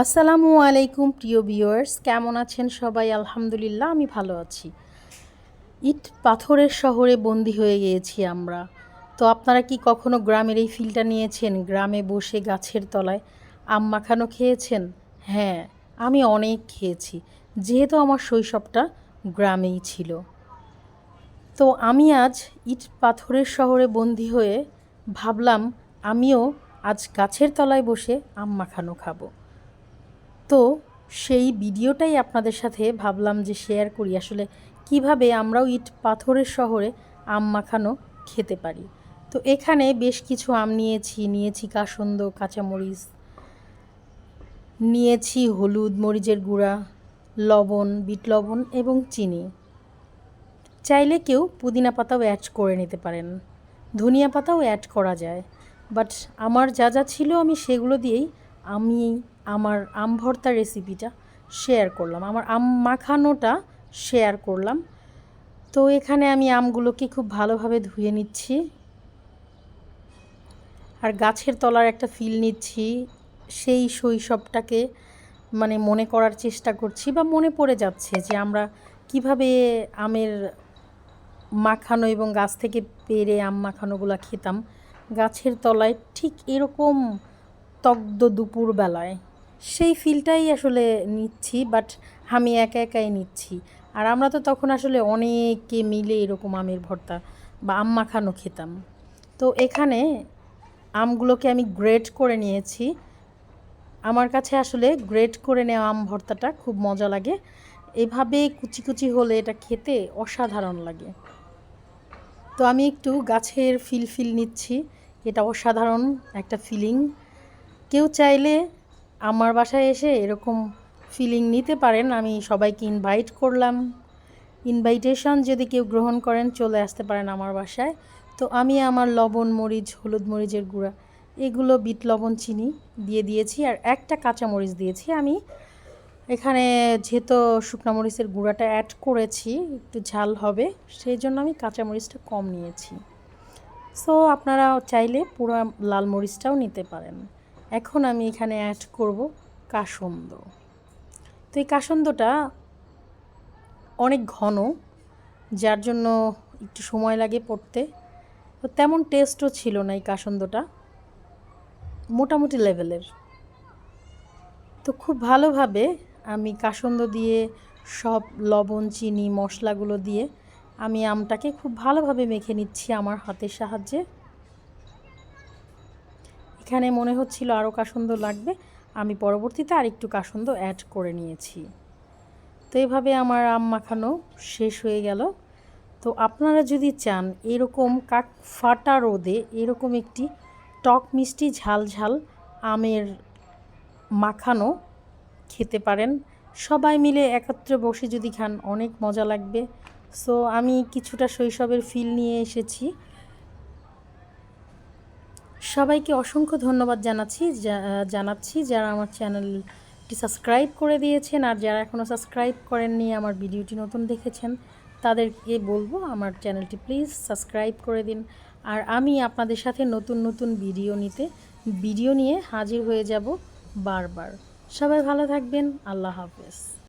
আসসালামু আলাইকুম, প্রিয় ভিউয়ার্স। কেমন আছেন সবাই? আলহামদুলিল্লাহ, আমি ভালো আছি। ইট পাথরের শহরে বন্দি হয়ে গিয়েছি আমরা। তো আপনারা কি কখনো গ্রামের এই ফিলটা নিয়েছেন? গ্রামে বসে গাছের তলায় আম মাখানো খেয়েছেন? হ্যাঁ আমি অনেক খেয়েছি। যেহেতু আমার শৈশবটা গ্রামেই ছিল। তো আমি আজ ইট পাথরের শহরে বন্দি হয়ে ভাবলাম, আমিও আজ গাছের তলায় বসে আম মাখানো খাব। তো সেই ভিডিওটাই আপনাদের সাথে ভাবলাম যে শেয়ার করি। আসলে কীভাবে আমরাও ইট পাথরের শহরে আম মাখানো খেতে পারি। তো এখানে বেশ কিছু আম নিয়েছি নিয়েছি কাসন্দ, কাঁচামরিচ, নিয়েছি হলুদ মরিচের গুঁড়া, লবণ, বিট লবণ এবং চিনি। চাইলে কেউ পুদিনা পাতাও অ্যাড করে নিতে পারেন। ধনিয়া পাতাও অ্যাড করা যায়। বাট আমার যা যা ছিল আমি সেগুলো দিয়েই আমি আমার আম ভর্তা রেসিপিটা শেয়ার করলাম। আমার আম মাখানোটা শেয়ার করলাম। তো এখানে আমি আমগুলোকে খুব ভালোভাবে ধুয়ে নিচ্ছি। আর গাছের তলার একটা ফিল নিচ্ছি। সেই শৈশবটাকে মানে মনে করার চেষ্টা করছি বা মনে পড়ে যাচ্ছে যে আমরা কীভাবে আমের মাখানো এবং গাছ থেকে পেরে আম মাখানোগুলো খেতাম। গাছের তলায় ঠিক এরকম তগ্ধ দুপুরবেলায় সেই ফিলটাই আসলে নিচ্ছি বাট আমি একা একাই নিচ্ছি। আর আমরা তো তখন আসলে অনেকে মিলে এরকম আমের ভর্তা বা আম মাখানো খেতাম। তো এখানে আমগুলোকে আমি গ্রেট করে নিয়েছি। আমার কাছে আসলে গ্রেট করে নেওয়া আম ভর্তাটা খুব মজা লাগে। এভাবে কুচি কুচি হলে এটা খেতে অসাধারণ লাগে। তো আমি একটু গাছের ফিল ফিল নিচ্ছি। এটা অসাধারণ একটা ফিলিং কেউ চাইলে আমার বাসায় এসে এরকম ফিলিং নিতে পারেন, আমি সবাইকে ইনভাইট করলাম। ইনভাইটেশন যদি কেউ গ্রহণ করেন, চলে আসতে পারেন আমার বাসায়। তো আমি আমার লবণ, মরিচ, হলুদ মরিচের গুঁড়া, এগুলো বিট লবণ, চিনি দিয়ে দিয়েছি আর একটা কাঁচা মরিচ দিয়েছি। আমি এখানে যেহেতু শুকনো মরিচের গুঁড়াটা অ্যাড করেছি, একটু ঝাল হবে, সেই জন্য আমি কাঁচা মরিচটা কম নিয়েছি। সো আপনারা চাইলে পুরো লাল মরিচটাও নিতে পারেন। এখন আমি এখানে অ্যাড করব কাসন্দ। তো এই কাসন্দটা অনেক ঘন, যার জন্য একটু সময় লাগে পড়তে। তো তেমন টেস্টও ছিল না এই কাসন্দটা, মোটামুটি লেভেলের তো খুব ভালোভাবে আমি কাসন্দ দিয়ে সব লবণ, চিনি, মশলাগুলো দিয়ে আমি আমটাকে খুব ভালোভাবে মেখে নিচ্ছি আমার হাতের সাহায্যে। এখানে মনে হচ্ছিল আরও কাসন্দ লাগবে। আমি পরবর্তীতে আরেকটু কাসন্দ অ্যাড করে নিয়েছি। তো এভাবে আমার আম মাখানো শেষ হয়ে গেল। তো আপনারা যদি চান এরকম কাক ফাটা রোদে এরকম একটি টক মিষ্টি ঝাল ঝাল আমের মাখানো খেতে পারেন। সবাই মিলে একত্রে বসে যদি খান, অনেক মজা লাগবে। সো আমি কিছুটা শৈশবের ফিল নিয়ে এসেছি। সবাইকে অসংখ্য ধন্যবাদ জানাচ্ছি জানাচ্ছি যারা আমার চ্যানেলটি সাবস্ক্রাইব করে দিয়েছেন আর যারা এখনও সাবস্ক্রাইব করেননি, আমার ভিডিওটি নতুন দেখেছেন, তাদেরকে বলব আমার চ্যানেলটি প্লিজ সাবস্ক্রাইব করে দিন। আর আমি আপনাদের সাথে নতুন নতুন ভিডিও নিতে, ভিডিও নিয়ে হাজির হয়ে যাব বারবার। সবাই ভালো থাকবেন, আল্লাহ হাফেজ।